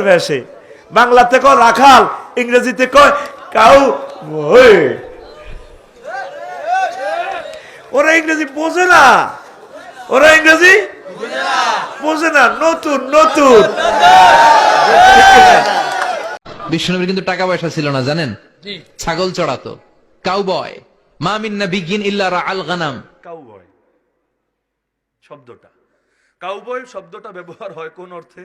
লোকের বেশে বাংলাতে কয় রাখাল ইংরেজিতে কয় কাউ ওরা ইংরেজি বোঝে না। ওরা ইংরেজি বোঝে না। নতুন নতুন। বিশ্বনবীর কিন্তু টাকা পয়সা ছিল না জানেন? ছাগল চড়াতো। কাউবয়। মা মিন্না বিগিন ইল্লা আল গানাম। কাউবয়। শব্দটা। কাউবয় শব্দটা ব্যবহার হয় কোন অর্থে?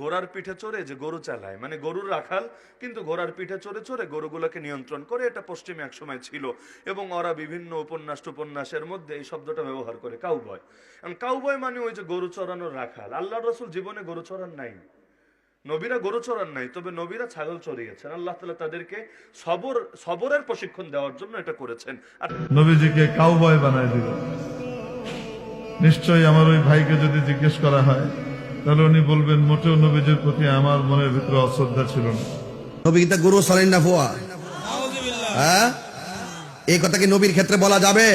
ঘোড়ার পিঠে চড়ে যে গরু চালায়। মানে গরুর রাখাল, কিন্তু ঘোড়ার পিঠে চড়ে চড়ে গরুগুলোকে নিয়ন্ত্রণ করে, এটা পশ্চিমে একসময় ছিল। এবং ওরা বিভিন্ন উপন্যাস উপন্যাসের মধ্যে এই শব্দটা ব্যবহার করে, কাউবয়। এখন কাউবয় মানে ওই যে গরু চড়ানোর রাখাল। আল্লাহ রসুল জীবনে গরু চড়ান নাই। নবীরা গরু চড়ান নাই, তবে নবীরা ছাগল চড়িয়েছেন। আল্লাহ তালা তাদেরকে সবর, সবরের প্রশিক্ষণ দেওয়ার জন্য এটা করেছেন। আর নবীজিকে কাউবয় বানায় দিল। নিশ্চয়ই আমার ওই ভাইকে যদি জিজ্ঞেস করা হয় তাহলে উনি বলবেন মোটেও নবীজির প্রতি আমার মনের ভিতরে অশ্রদ্ধা ছিল না। নবী গরু চলেন না ফুয়া? হ্যাঁ? এই কথা কি নবীর ক্ষেত্রে বলা যাবে?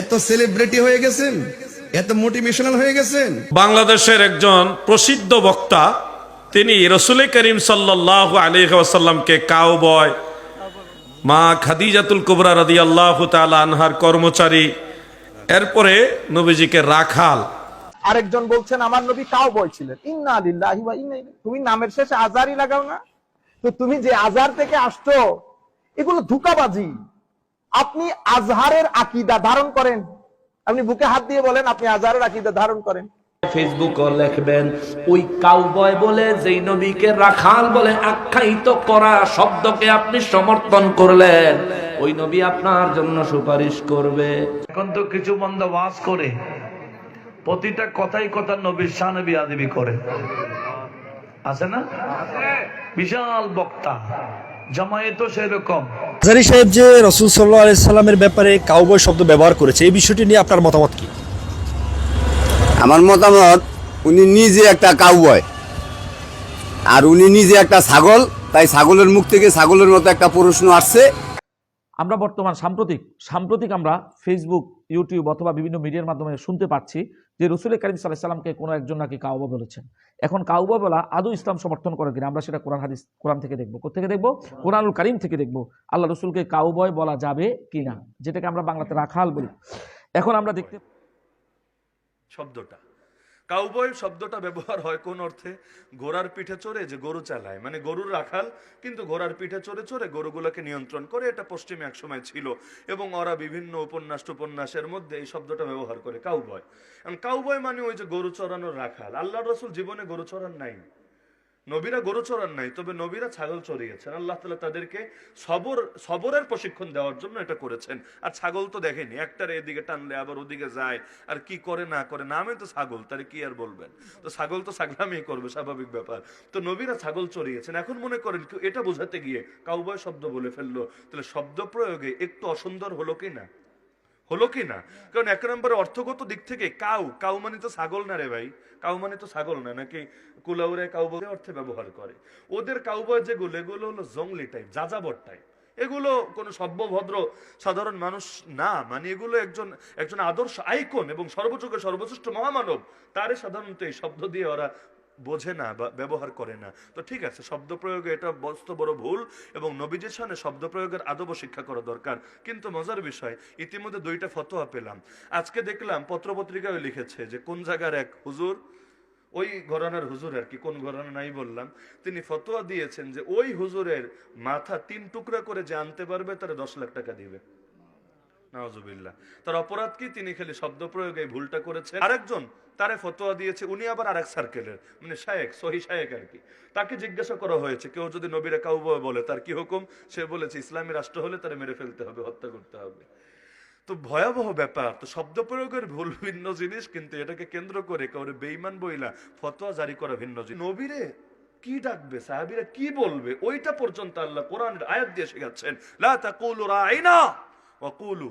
এত সেলিব্রিটি হয়ে গেছেন এত মোটিভেশনাল হয়ে গেছেন। বাংলাদেশের একজন প্রসিদ্ধ বক্তা তিনি রসুল করিম সাল্লাহ আলী ওয়াসাল্লামকে কাউবয় মা খাদিজাতুল কুবরা রাদি আল্লাহ আনহার কর্মচারী এরপরে নবীজিকে রাখাল। আরেকজন বলছেন আমার নবী কাউ বয় ছিলেন। ইন্না লিল্লাহি ওয়া ইন্না ইলাইহি তুমি নামের শেষে আজারই লাগাও না? তো তুমি যে আজার থেকে আসছো এগুলো ধোঁকাবাজি। আপনি আজহারের আকীদা ধারণ করেন। আপনি বুকে হাত দিয়ে বলেন আপনি আজহারের আকীদা ধারণ করেন। ফেসবুক লিখবেন ওই কাউবয় বলে যেই নবীকে রাখাল বলে আখ্যায়িত করা শব্দকে আপনি সমর্থন করলেন। ওই নবী আপনার জন্য সুপারিশ করবে। এখন তো কিছু মন্দ ওয়াজ করে প্রতিটা কথাই কথা নবীর শানে বিয়াদিবি করে। আছে না? বিশাল বক্তা জামায়াত সেরকম। হাজারি সাহেব যে রসুল সাল্লাহ আলাইসাল্লামের ব্যাপারে কাউবয় শব্দ ব্যবহার করেছে এই বিষয়টি নিয়ে আপনার মতামত কি? আমার মতামত উনি নিজে একটা কাউবয় আর উনি নিজে একটা ছাগল তাই ছাগলের মুখ থেকে ছাগলের মতো একটা প্রশ্ন আসছে। আমরা বর্তমান সাম্প্রতিক সাম্প্রতিক আমরা ফেসবুক ইউটিউব অথবা বিভিন্ন মিডিয়ার মাধ্যমে শুনতে পাচ্ছি যে রসুল করিম সাল্লাহ সাল্লামকে কোনো একজন নাকি কাউবা বলেছেন। এখন কাউবা বলা আদৌ ইসলাম সমর্থন করে কিনা আমরা সেটা কোরআন হাদিস কোরআন থেকে দেখব। কোথেকে দেখব? কোরআনুল করিম থেকে দেখব। আল্লাহ রসুলকে কাউবয় বলা যাবে কিনা যেটাকে আমরা বাংলাতে রাখাল বলি। এখন আমরা দেখতে শব্দটা। কাউবয় শব্দটা ব্যবহার হয় কোন অর্থে? ঘোড়ার পিঠে চড়ে যে গরু চালায়। মানে গরুর রাখাল, কিন্তু ঘোড়ার পিঠে চড়ে চড়ে গরুগুলোকে নিয়ন্ত্রণ করে এটা পশ্চিমে একসময় ছিল। এবং ওরা বিভিন্ন উপন্যাস উপন্যাসের মধ্যে এই শব্দটা ব্যবহার করে, কাউবয়। এখন কাউবয় মানে ওই যে গরু চড়ানোর রাখাল। আল্লাহ রসুল জীবনে গরু চড়ান নাই। নবীরা গরু চড়ান নাই, তবে নবীরা ছাগল চড়িয়েছেন। আল্লাহ তালা তাদেরকে সবর, সবরের প্রশিক্ষণ দেওয়ার জন্য এটা করেছেন। আর ছাগল তো দেখেনি, একটার এদিকে টানলে আবার ওদিকে যায়। আর কি করে না করে, নামে তো ছাগল তার কি আর বলবেন? তো ছাগল তো ছাগলামি করবে, স্বাভাবিক ব্যাপার। তো নবীরা ছাগল চড়িয়েছেন। এখন মনে করেন এটা বোঝাতে গিয়ে কাউবয় শব্দ বলে ফেলল, তাহলে শব্দ প্রয়োগে একটু অসুন্দর হলো কি না হলো কি না? কারণ এক নম্বরে অর্থগত দিক থেকে কাউ কাউ মানে তো ছাগল না রে ভাই। কাউ মানে তো ছাগল না, নাকি কুলাউরে কাউ বলে অর্থে ব্যবহার করে। ওদের কাউবয় যেগুলো, এগুলো হলো জঙ্গলি টাইপ যাযাবর টাইপ এগুলো কোনো সভ্যভদ্র সাধারণ মানুষ না। মানে এগুলো একজন একজন আদর্শ আইকন এবং সর্বযুগের সর্বশ্রেষ্ঠ মহামানব, তারে সাধারণত এই শব্দ দিয়ে ওরা বোঝে না বা ব্যবহার করে না। তো ঠিক আছে, শব্দ প্রয়োগে এটা বস্ত বড় ভুল এবং নবীজের সামনে শব্দ প্রয়োগের আদব শিক্ষা করা দরকার। কিন্তু মজার বিষয়, ইতিমধ্যে দুইটা ফতোয়া পেলাম। আজকে দেখলাম পত্রপত্রিকায় লিখেছে যে, কোন জায়গার এক হুজুর, ওই ঘরানার হুজুর আর কি, কোন ঘরানা নাই বললাম, তিনি ফতোয়া দিয়েছেন যে, ওই হুজুরের মাথা তিন টুকরা করে যে আনতে পারবে, তারা দশ লাখ টাকা দিবে। তার অপরাধ কি? তিনি খালি শব্দ প্রয়োগে ভুলটা করেছেন। আরেকজন তারে ফতোয়া দিয়েছে, উনি আবার আরেক সার্কেলের মানে শায়েক, সহি শায়েক আর কি। তাকে জিজ্ঞাসা করা হয়েছে, কেউ যদি নবীরা কাউ বলে, তার কি হুকুম? সে বলেছে, ইসলামী রাষ্ট্র হলে তারা মেরে ফেলতে হবে, হত্যা করতে হবে। তো ভয়াবহ ব্যাপার, তো শব্দ প্রয়োগের ভুল ভিন্ন জিনিস, কিন্তু এটাকে কেন্দ্র করে কাউরে বেইমান বইলা ফতোয়া জারি করা ভিন্ন জিনিস। নবীরে কি ডাকবে? সাহাবিরা কি বলবে? ওইটা পর্যন্ত আল্লাহ কোরআনের আয়াত দিয়ে শেখাচ্ছেন, লা তাকুলু রাইনা ওয়া কুলু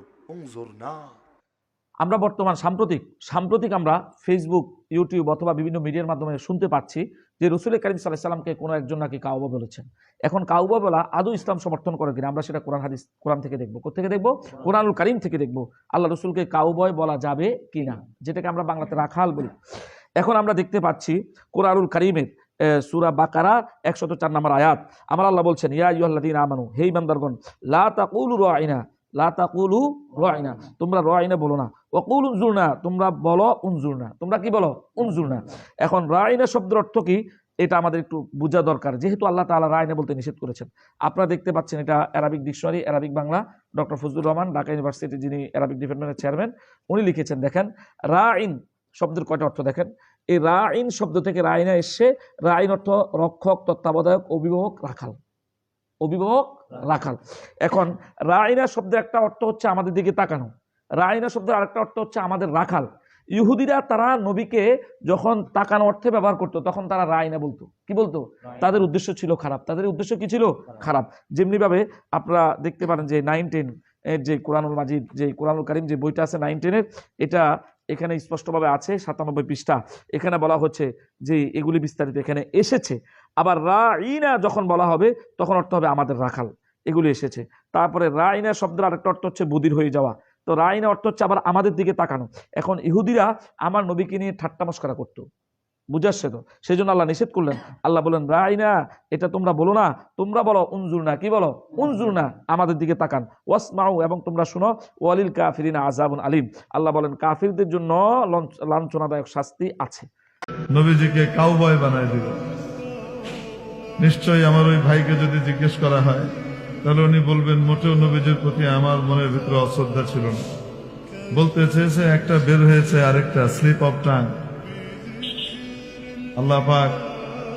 আমরা বর্তমান সাম্প্রতিক সাম্প্রতিক আমরা ফেসবুক ইউটিউব অথবা বিভিন্ন মিডিয়ার মাধ্যমে শুনতে পাচ্ছি যে রসুল করিম সাল্লাহ সাল্লামকে কোনো একজন নাকি কাউবা বলেছেন। এখন কাউবা বলা আদৌ ইসলাম সমর্থন করে কিনা আমরা সেটা কোরআন হাদিস, কোরআন থেকে দেখব। কোথেকে দেখব? কোরআনুল করিম থেকে দেখব। আল্লাহ রসুলকে কাউবয় বলা যাবে কিনা, যেটাকে আমরা বাংলাতে রাখাল বলি। এখন আমরা দেখতে পাচ্ছি কোরআনুল কারিমের সুরা বাকারা একশত চার নম্বর আয়াত। আমার আল্লাহ বলছেন, ইয়া ইউল্লাদিন আমানু, হে ইমানদারগণ, লা তাকুলু রাইনা লা তাকুলু রাইনা। তোমরা রাইনা বলো না। ওয়াকুল উনজুরনা। তোমরা বলো উনজুরনা। তোমরা কি বলো? উনজুরনা। এখন রাইনা শব্দের অর্থ কি? এটা আমাদের একটু বোঝা দরকার। যেহেতু আল্লাহ তাআলা রায়না বলতে নিষেধ করেছেন। আপনারা দেখতে পাচ্ছেন এটা Arabic dictionary Arabic Bangla doctor Fazlur Rahman Dhaka university যিনি অ্যারাবিক ডিপার্টমেন্টের চেয়ারম্যান উনি লিখেছেন, দেখেন, রাইন শব্দের কয়টা অর্থ দেখেন? এই রা রাইন শব্দ থেকে রাইনা এসছে। রাইন অর্থ রক্ষক, তত্ত্বাবধায়ক, অভিভাবক, রাখাল। অভিভাবক রাখাল। এখন রায়না শব্দের একটা অর্থ হচ্ছে আমাদের দিকে তাকানো। রায়না শব্দের আরেকটা অর্থ হচ্ছে আমাদের রাখাল। ইহুদিরা তারা নবীকে যখন তাকানো অর্থে ব্যবহার করতো তখন তারা রায়না বলতো। কি বলতো? তাদের উদ্দেশ্য ছিল খারাপ। তাদের উদ্দেশ্য কি ছিল? খারাপ। যেমনি ভাবে আপনারা দেখতে পারেন যে নাইন টেন এর যে কোরআনুল মাজিদ যে কোরআনুল কারিম যে বইটা আছে নাইন টেনের এটা এখানে স্পষ্টভাবে আছে সাতানব্বই পৃষ্ঠা। এখানে বলা হচ্ছে যে এগুলি বিস্তারিত এখানে এসেছে। আবার রাইনা যখন বলা হবে, তখন অর্থ হবে আমাদের রাখাল। এগুলি এসেছে। তারপরে রা ইনা শব্দের আরেকটা অর্থ হচ্ছে বুদির হয়ে যাওয়া। তো রা ইনা অর্থ হচ্ছে আবার আমাদের দিকে তাকানো। এখন ইহুদিরা আমার নবীকে নিয়ে ঠাট্টা মস্করা করতো। বুঝাচ্ছে তো সেই জন্য আল্লাহ নিষেধ করলেন। আল্লাহ বলেন রাইনা এটা তোমরা বলো না। তোমরা বলো উনজুর না কি বলো? উনজুর না আমাদের দিকে তাকান। ওয়াসমাউ এবং তোমরা শুনো, ওয়ালিল কাফিরিনা আজাবুন আলিম আল্লাহ বলেন, কাফিরদের জন্য লাঞ্ছনাদায়ক শাস্তি আছে। কাউবয় বানায় নিশ্চয়ই আমার ওই ভাইকে যদি জিজ্ঞেস করা হয়, তাহলে উনি বলবেন, মোটেও নবীজির প্রতি আমার মনের ভিতরে অশ্রদ্ধা ছিল না। বলতে চেয়েছে, একটা বের হয়েছে, আরেকটা, স্লিপ অফ টাং। আল্লাহ পাক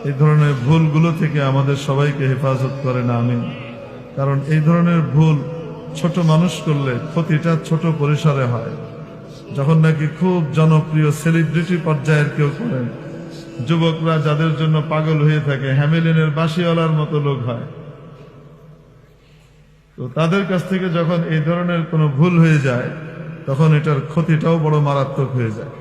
এই ধরনের ভুলগুলো থেকে আমাদের সবাইকে হেফাজত করে না আমি কারণ এই ধরনের ভুল ছোট মানুষ করলে ক্ষতিটা ছোট পরিসরে হয়। যখন নাকি খুব জনপ্রিয় সেলিব্রিটি পর্যায়ের কেউ করেন, যুবকরা যাদের জন্য পাগল হয়ে থাকে, হ্যামিলিনের বাসিওয়ালার মতো লোক হয়। তো তাদের কাছ থেকে যখন এই ধরনের কোনো ভুল হয়ে যায়, তখন এটার ক্ষতিটাও বড় মারাত্মক হয়ে যায়।